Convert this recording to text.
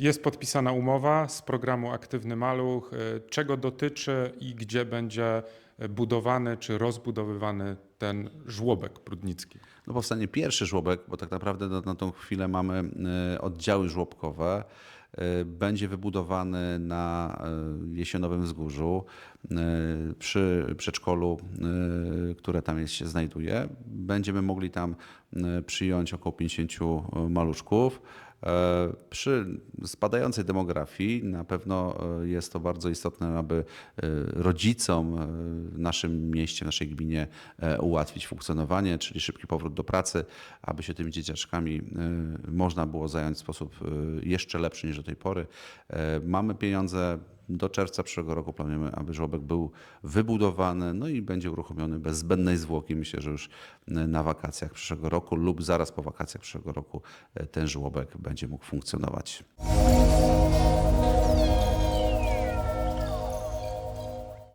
Jest podpisana umowa z programu Aktywny Maluch. E, Czego dotyczy i gdzie będzie budowany czy rozbudowywany ten żłobek prudnicki? No powstanie pierwszy żłobek, bo tak naprawdę na, na tą chwilę mamy e, oddziały żłobkowe. E, Będzie wybudowany na e, Jesionowym Wzgórzu e, przy przedszkolu, e, które tam jest, się znajduje. Będziemy mogli tam e, przyjąć około 50 maluszków. E, Przy spadającej demografii na pewno e, jest to bardzo istotne, aby e, rodzicom w naszym mieście, w naszej gminie ułatwić funkcjonowanie, czyli szybki powrót do pracy, aby się tymi dzieciaczkami można było zająć w sposób jeszcze lepszy niż do tej pory. Mamy pieniądze. Do czerwca przyszłego roku planujemy, aby żłobek był wybudowany, no i będzie uruchomiony bez zbędnej zwłoki. Myślę, że już na wakacjach przyszłego roku lub zaraz po wakacjach przyszłego roku ten żłobek będzie mógł funkcjonować.